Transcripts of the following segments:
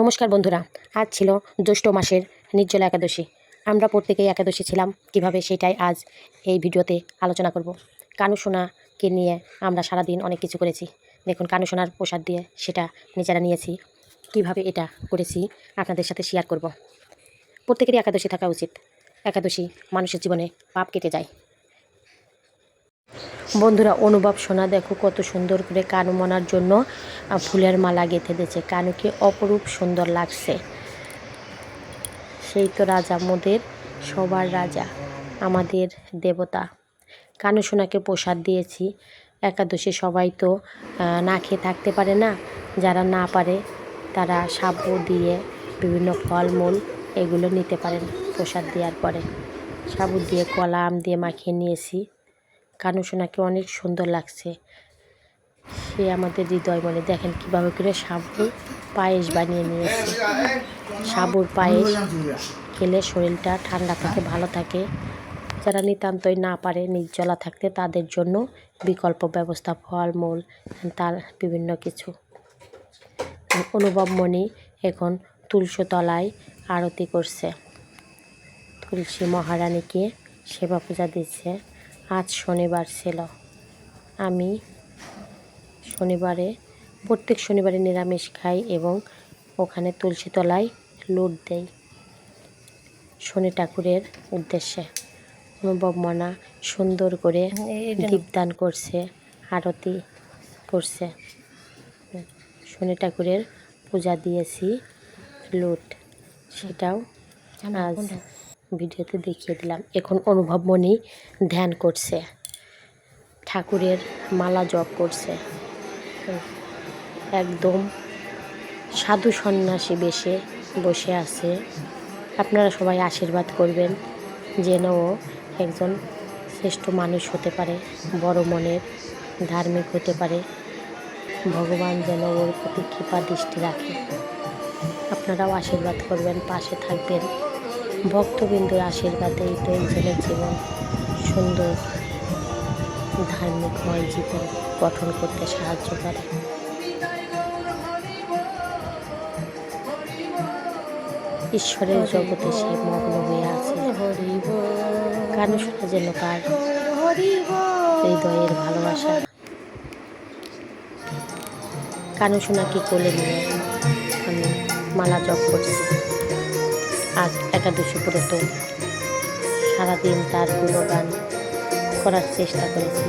নমস্কার বন্ধুরা, আজ ছিল জ্যৈষ্ঠ মাসের নির্জলা একাদশী। আমরা প্রত্যেকেই একাদশী ছিলাম, কীভাবে সেটাই আজ এই ভিডিওতে আলোচনা করব। কানু সোনাকে নিয়ে আমরা সারাদিন অনেক কিছু করেছি। দেখুন কানু সোনার প্রসাদ দিয়ে সেটা নিজেরা নিয়েছি। কীভাবে এটা করেছি আপনাদের সাথে শেয়ার করব। প্রত্যেকেরই একাদশী থাকা উচিত। একাদশী মানুষের জীবনে পাপ কেটে যায়। বন্ধুরা, অনুভব সোনা, দেখো কত সুন্দর করে কানু মনার জন্য ফুলের মালা গেঁথে দিয়েছে। কানুকে অপরূপ সুন্দর লাগছে। সেই তো রাজা মোদের, সবার রাজা, আমাদের দেবতা। কানু সোনাকে প্রসাদ দিয়েছি। একাদশী সবাই তো না খেয়ে থাকতে পারে না। যারা না পারে, তারা সাবু দিয়ে বিভিন্ন ফলমূল এগুলো নিতে পারেন প্রসাদ দেওয়ার পরে। সাবু দিয়ে কলা, আম দিয়ে মাখিয়ে নিয়েছি। কানু সোনাকে অনেক সুন্দর লাগছে। সে আমাদের হৃদয় মনে দেখেন কীভাবে করে সাবুর পায়েস বানিয়ে নিয়েছে। সাবুর পায়েস খেলে শরীরটা ঠান্ডা থাকে, ভালো থাকে। যারা নিতান্তই না পারে নির্জলা থাকতে, তাদের জন্য বিকল্প ব্যবস্থা, ফলমূল, তার বিভিন্ন কিছু। অনুভব মণি এখন তুলসী তলায় আরতি করছে। তুলসী মহারানীকে সেবা পূজা দিচ্ছে। আজ শনিবার ছিল। আমি শনিবারে প্রত্যেক শনিবারে নিরামিষ খাই এবং ওখানে তুলসী তলায় লুট দেই। শনি ঠাকুরের উদ্দেশ্যে। অনুভব মনা সুন্দর করে দীপদান করছে আরতি করছে। শনি ঠাকুরের পূজা দিয়েছি লুট। সেটাও আজ ভিডিওতে দেখিয়ে দিলাম। এখন অনুভব মনি ধ্যান করছে। ঠাকুরের মালা জপ করছে। একদম সাধু সন্ন্যাসী বেশে বসে আছে। আপনারা সবাই আশীর্বাদ করবেন যেন ও একজন শ্রেষ্ঠ মানুষ হতে পারে, বড় মনের ধার্মিক হতে পারে। ভগবান যেন ওর প্রতি কৃপা দৃষ্টি রাখে। আপনারাও আশীর্বাদ করবেন, পাশে থাকবেন। ভক্তবিন্দুর আশীর্বাদেই তো একজনের জীবন সুন্দর ধার্মিকময় জীবন গঠন করতে সাহায্য করে। ঈশ্বরের জগতে সে মগ্ন হয়ে আছে। কানু শোনা যেন তার হৃদয়ের ভালোবাসা। কানু সোনাকে কোলে নিয়ে আমি মালা জপ করছি। আজ একাদশী ব্রত সারাদিন তার গুণগান করার চেষ্টা করেছি,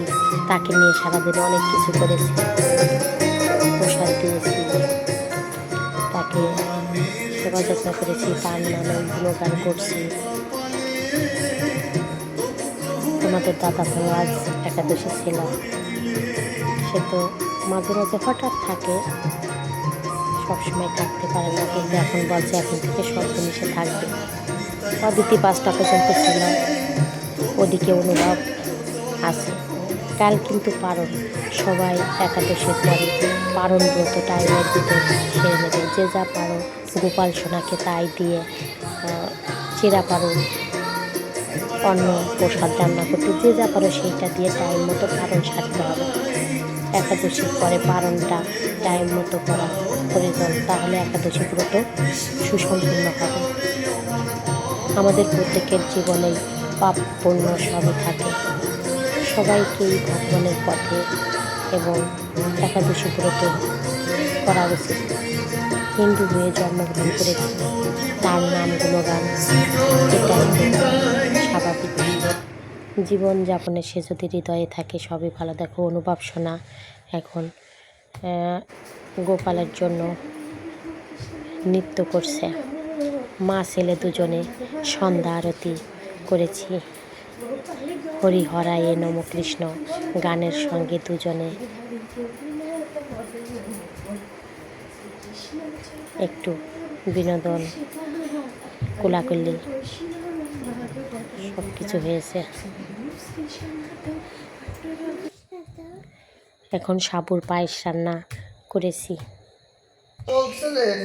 তাকে নিয়ে সারাদিন অনেক কিছু করেছি, প্রসাদ দিয়েছি, তাকে সেবা যত্ন করেছি, তার নামে গুণগান করছি। তোমাদের দাদা ভাই আজ একাদশী ছিল। সে তো মাঝে মাঝে হঠাৎ থাকে সবসময় থাকতে পারে না, কিন্তু এখন বলছে এখন থেকে সব জিনিসে থাকবে। অদিতি পাঁচটা পর্যন্ত ছিল, ওদিকে অনুভব আছে। কাল কিন্তু পারণ, সবাই একাদশীর পরে পারণ ব্রত টাইমের ভিতর সেরে নেবে। যে যা পারো গোপাল সোনাকে তাই দিয়ে চিরা পারো অন্য প্রসাদ, রান্না করতে, যে যা পারো সেইটা দিয়ে টাইম মতো পারণ সারতে হবে। একাদশীর পরে পারণটা টাইম মতো করা। প্রয়োজন তাহলে একাদশী ব্রত সুসম্পূর্ণ হবে। আমাদের প্রত্যেকের জীবনেই পাপ পুণ্য সবই থাকে। সবাইকেই ভগবানের পথে এবং একাদশী ব্রত করা উচিত। হিন্দু হয়ে জন্মগ্রহণ করেছি তার নাম গুণগান, এটাই স্বাভাবিক। জীবনযাপনে সে যদি হৃদয়ে থাকে, সবই ভালো। দেখো, অনুভব শোনা। এখন গোপালের জন্য নৃত্য করছে। মা, ছেলে দুজনে সন্ধ্যা আরতি করেছি। হরি হরায়ে নম কৃষ্ণ গানের সঙ্গে দুজনে একটু বিনোদন, কোলাকুলি সব কিছু হয়েছে। এখন সাবুর পায়েস রান্না করেছি। বলছিলেন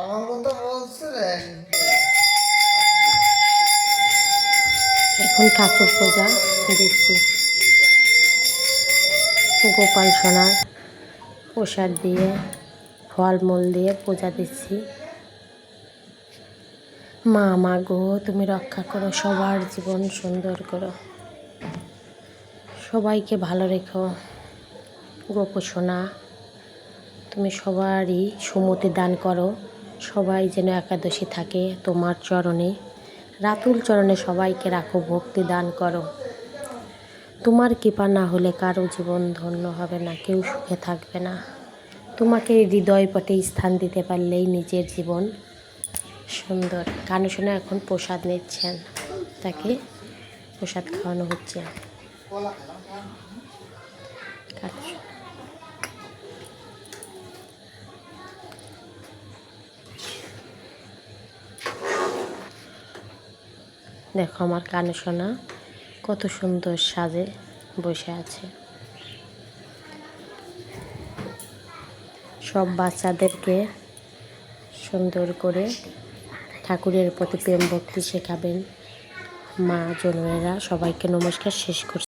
আমার কথা বলছিলেন এখন ঠাকুর পূজা দিচ্ছি গোপাল সোনার প্রসাদ দিয়ে ফলমূল দিয়ে পূজা দিচ্ছি। মা মা গো তুমি রক্ষা করো সবার জীবন সুন্দর করো। সবাইকে ভালো রেখো। গোপোষণা তুমি সবারই সুমতি দান করো। সবাই যেন একাদশী থাকে তোমার চরণে। রাতুল চরণে সবাইকে রাখো, ভক্তি দান করো। তোমার কৃপা না হলে কারও জীবন ধন্য হবে না, কেউ সুখে থাকবে না। তোমাকে হৃদয় পটে স্থান দিতে পারলেই নিজের জীবন সুন্দর। কানুসোনা এখন প্রসাদ নিচ্ছেন। তাকে প্রসাদ খাওয়ানো হচ্ছে। দেখো আমার কানে শোনা কত সুন্দর সাজে বসে আছে। সব বাচ্চাদেরকে সুন্দর করে ঠাকুরের প্রতি প্রেম ভক্তি শেখাবেন। মা জনমেরা সবাইকে নমস্কার, শেষ করছি।